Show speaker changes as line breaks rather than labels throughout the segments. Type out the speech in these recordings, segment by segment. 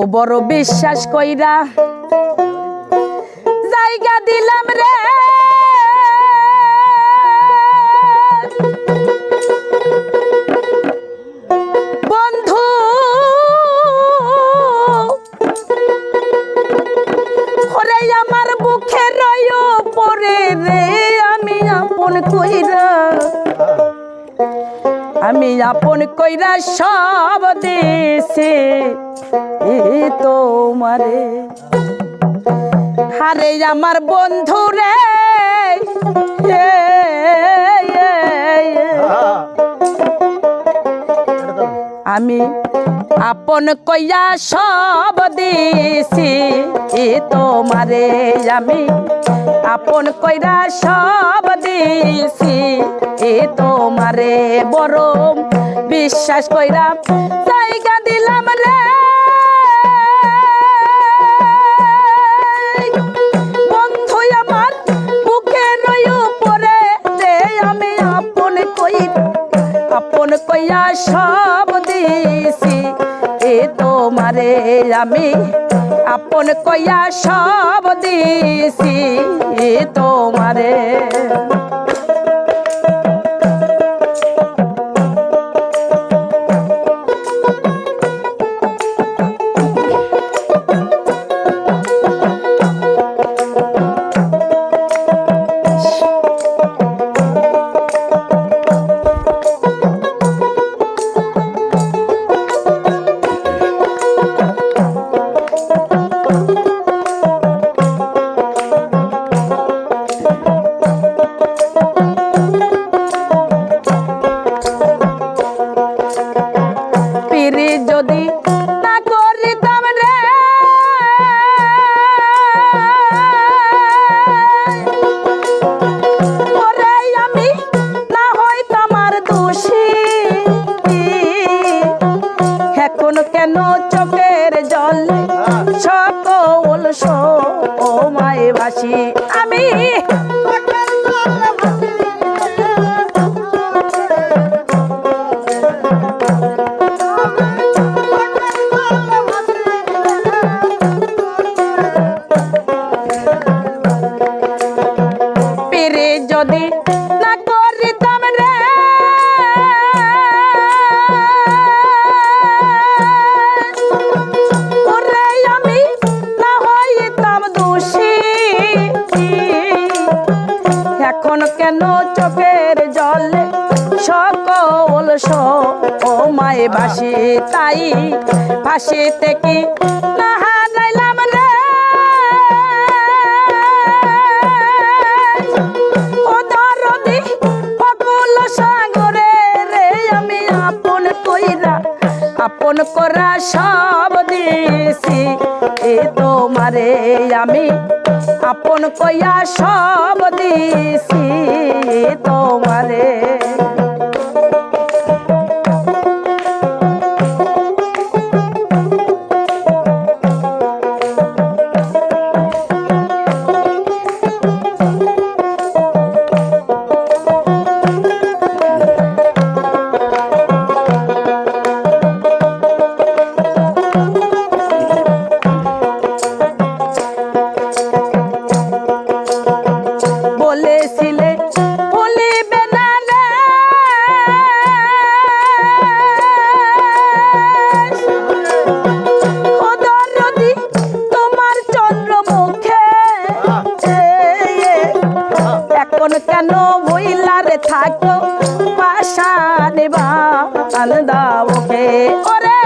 ও বড় বিশ্বাস কইরা জায়গা দিলাম রে। বন্ধু ওরে আমার বুকে রয় পরে রে, আমি আপন কইরা আমি আপন কইরা সব এ তোমারে। হারে আমার বন্ধু রে। আমি আপন কইয়া সব দিছি। এ তোমারে আমি আপন কইরা সব দিছি। এ তোমারে বড় বিশ্বাস কইরা জায়গা দিলাম রে। বন্ধু আমার মুখে রই পরে রে আমি আপন কইরা আপন কইয়া সব দিছি। এ তোমারে আমি আপন কইয়া সব দিছি। তোমারে তাই ফাঁসি থেকে না হারাইলাম রে। ও দরদি অকুল সাগরে আমি আপন কইরা, আপন করা সব দিছি। এ তোমারে আমি আপন কইয়া সব দিছি। তোমারে বলেছিলে ভুলিবে না তোমার চন্দ্রমুখে এখন কেন বইলারে থাকো? পাশানে বান দাওকে ওরে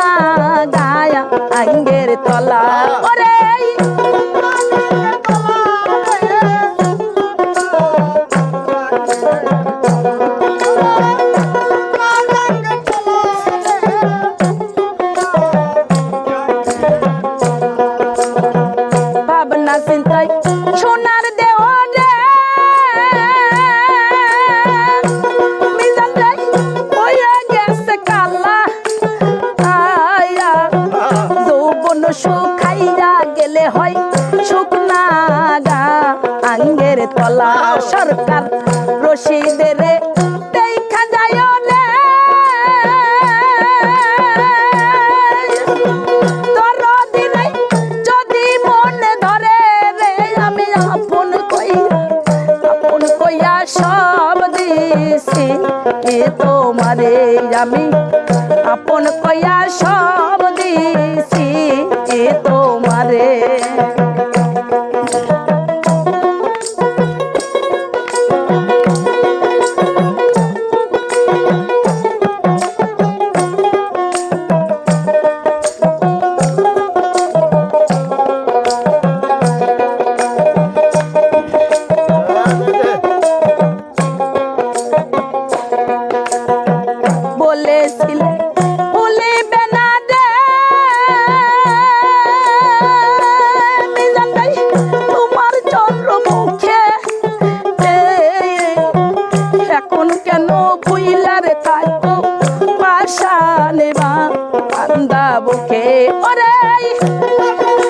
না গায়া আঙ্গের তলা। ওরে ভাবনা চিন্তায় শোনা তলা সরকার রশিদের দেখা যদি ধরে রে, আমি আপন কইয়া আপন সব দিছি। এ তোমারে আমি আপন কইয়া সব তোমারে ওরে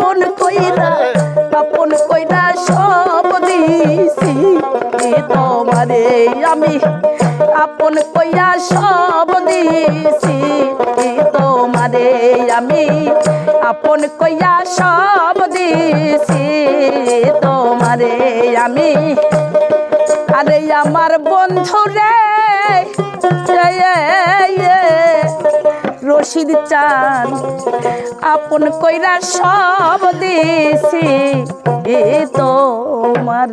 আপন কইরা আপন কইরা সব দিছি। তোমারে আমি আপন কইয়া সব দিছি। তোমারে আমি আপন কইয়া সব দিছি। তোমারে আমি আরে আমার বন্ধু রে রশিদ চান আপন কইরা সব দেশে এ তোমার